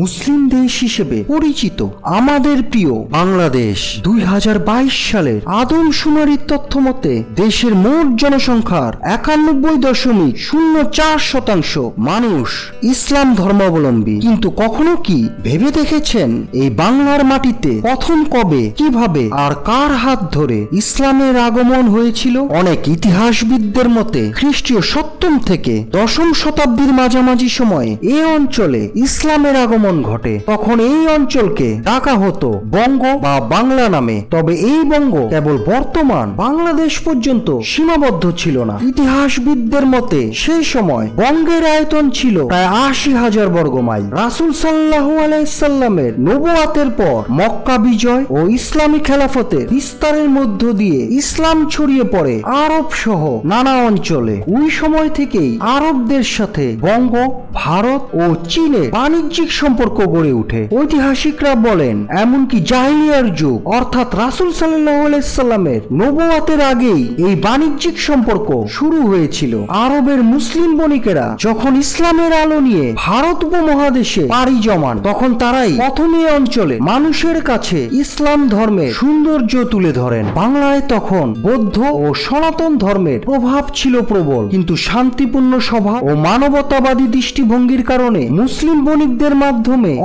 মুসলিম দেশ হিসেবে পরিচিত আমাদের প্রিয় বাংলাদেশ। দুই হাজার বাইশ সালের আদমশুমারির তথ্য মতে, দেশের মোট জনসংখ্যার একানব্বই দশমিক শূন্য চার শতাংশ মানুষ ইসলাম ধর্মাবলম্বী। কিন্তু কখনো কি ভেবে দেখেছেন এই বাংলার মাটিতে প্রথম কবে কীভাবে আর কার হাত ধরে ইসলামের আগমন হয়েছিল? অনেক ইতিহাসবিদদের মতে, খ্রিস্টীয় সপ্তম থেকে দশম শতাব্দীর মাঝামাঝি সময়ে এ অঞ্চলে ইসলামের আগমন ঘটে, তখন এই অঞ্চলকে ডাকা হতো বঙ্গ বা বাংলা নামে। তবে এই বঙ্গ কেবল বর্তমান বাংলাদেশ পর্যন্ত সীমাবদ্ধ ছিল না। ইতিহাসবিদদের মতে, সেই সময় বঙ্গের আয়তন ছিল প্রায় আশি হাজার বর্গ মাইল রাসুল সাল্লাহ আলাইসাল্লামের নবুয়াতের পর মক্কা বিজয় ও ইসলামী খেলাফতের বিস্তারের মধ্য দিয়ে ইসলাম ছড়িয়ে পড়ে আরব সহ নানা অঞ্চলে। ওই সময় থেকেই আরবদের সাথে বঙ্গ, ভারত ও চীনের বাণিজ্যিক সম্পর্ক গড়ে ওঠে। ঐতিহাসিকরা বলেন, এমনকি জাহিলিয়ার যুগ, অর্থাৎ রাসুল সাল্লামের নবুয়াতের আগেই এই বাণিজ্যিক সম্পর্ক শুরু হয়েছিল। আরবের মুসলিম বণিকেরা যখন ইসলামের আলো নিয়ে ভারত উপমহাদেশে পাড়ি জমান, তখন তারাই প্রথম এই অঞ্চলে মানুষের কাছে ইসলাম ধর্মের সৌন্দর্য তুলে ধরেন। বাংলায় তখন বৌদ্ধ ও সনাতন ধর্মের প্রভাব ছিল প্রবল, কিন্তু শান্তিপূর্ণ সভা ও মানবতাবাদী দৃষ্টিভঙ্গির কারণে মুসলিম বণিকদের মাধ্যমে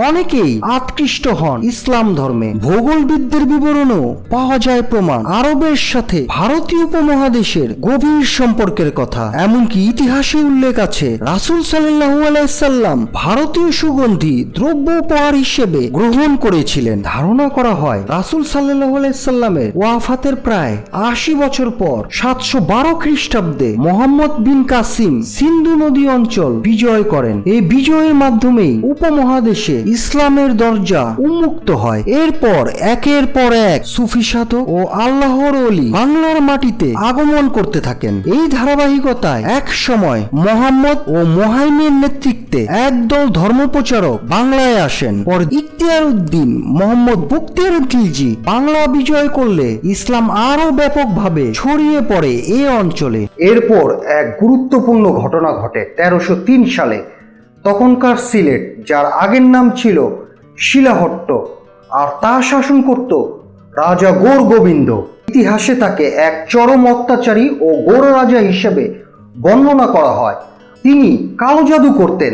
অনেকেই আকৃষ্ট হন ইসলাম ধর্মে। ভূগোলবিদদের বিবরণেও পাওয়া যায় প্রমাণ। আরবের সাথে ভারতীয় উপমহাদেশের গভীর সম্পর্কের কথা। এমনকি ইতিহাসে উল্লেখ আছে, রাসুল সাল্লাহু আলাইসাল্লাম ভারতীয় সুগন্ধি দ্রব্য উপহার হিসেবে গ্রহণ করেছিলেন। ধারণা করা হয়, রাসুল সাল্লাহ আলাইসাল্লামের ওয়াফাতের প্রায় আশি বছর পর সাতশো বারো খ্রিস্টাব্দে মোহাম্মদ বিন কাসিম সিন্ধু নদী অঞ্চল বিজয় করেন। এই বিজয়ের মাধ্যমেই উপমহাদেশে ইসলামের দরজা উন্মুক্ত হয়। এরপর একের পর এক সুফি সাধক ও আল্লাহর অলি বাংলার মাটিতে আগমন করতে থাকেন। এই ধারাবাহিকতায় এক সময় মোহাম্মদ ও মোহাইমের নেতৃত্বে একদল ধর্মপ্রচারক বাংলায় আসেন। পর ইখতিয়ার উদ্দিন মোহাম্মদ বক্তিয়ার খিলজি বাংলা বিজয় করলে ইসলাম আরও ব্যাপকভাবে ছড়িয়ে পড়ে এ অঞ্চলে। এরপর এক গুরুত্বপূর্ণ ঘটনা ঘটে তেরোশো সালে। তখনকার সিলেট, যার আগের নাম ছিল শিলাহট্ট, আর তা শাসন করত রাজা গৌর গোবিন্দ। ইতিহাসে তাকে এক চরম অত্যাচারী ও গৌর রাজা হিসেবে বর্ণনা করা হয়। তিনি কালো জাদু করতেন।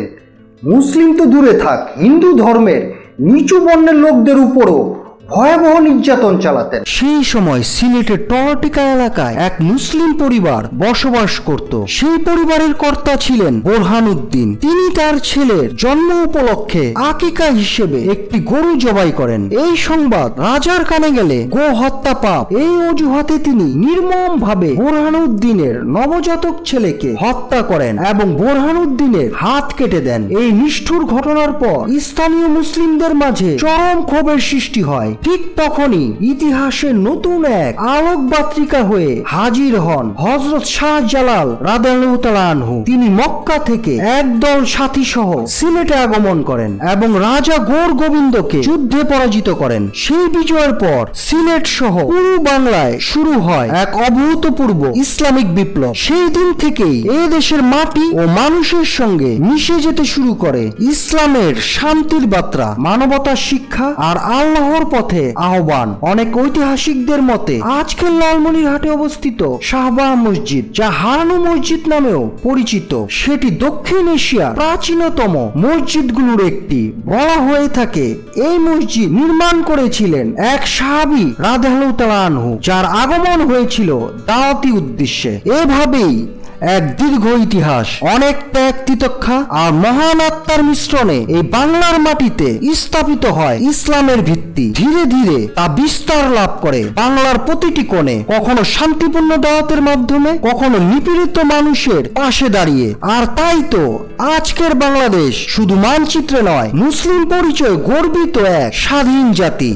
মুসলিম তো দূরে থাক, হিন্দু ধর্মের নিচু বর্ণের লোকদের উপরও ভয়াবহ নির্যাতন চালাতেন। সেই সময় সিলেটের টরটিকা এলাকায় এক মুসলিম পরিবার বসবাস করত। সেই পরিবারের কর্তা ছিলেন বোরহান উদ্দিন। তিনি তার ছেলের জন্ম উপলক্ষে আকিকা হিসেবে একটি গরু জবাই করেন। এই সংবাদ রাজার কানে গেলে গো হত্যা পাপ। এই অজুহাতে তিনি নির্মম ভাবে বোরহান উদ্দিনের নবজাতক ছেলেকে হত্যা করেন এবং বোরহান উদ্দিনের হাত কেটে দেন। এই নিষ্ঠুর ঘটনার পর স্থানীয় মুসলিমদের মাঝে চরম ক্ষোভের সৃষ্টি হয়। ঠিক তখনই ইতিহাসের নতুন এক আলোক বাত্রিকা হয়ে হাজির হন হজরত শাহ জালাল রাদানহু তিনি মক্কা থেকে একদল সাথী সহ সিলেটে আগমন করেন এবং রাজা গৌর গোবিন্দকে যুদ্ধে পরাজিত করেন। সেই বিজয়ের পর সিলেট সহ পুরো বাংলায় শুরু হয় এক অভূতপূর্ব ইসলামিক বিপ্লব। সেই দিন থেকেই এ দেশের মাটি ও মানুষের সঙ্গে মিশে যেতে শুরু করে ইসলামের শান্তির বার্তা, মানবতার শিক্ষা আর আল্লাহর পথে আহ্বান। অনেক ঐতিহাসিকদের মতে আজকের লালমনিরহাটে অবস্থিত শাহবাহ মসজিদ যা হারানো মসজিদ নামেও পরিচিত। সেটি দক্ষিণ এশিয়ার প্রাচীনতম মসজিদগুলোর একটি। বলা হয়ে থাকে এই মসজিদ নির্মাণ করেছিলেন এক সাহাবি রাধালু তালানহু যার আগমন হয়েছিল দাওয়াতি উদ্দেশ্যে। এভাবেই এক দীর্ঘ ইতিহাস, অনেক ত্যাগ তিতক্ষা আর মহান আত্মার মিশ্রণে এই বাংলার মাটিতে স্থাপিত হয় ইসলামের ভিত্তি। ধীরে ধীরে তা বিস্তার লাভ করে বাংলার প্রতিটি কোণে। কখনো শান্তিপূর্ণ দাওয়াতের মাধ্যমে, কখনো নিপীড়িত মানুষের পাশে দাঁড়িয়ে। আর তাই তো আজকের বাংলাদেশ শুধু মানচিত্রে নয়, মুসলিম পরিচয় গর্বিত এক স্বাধীন জাতি।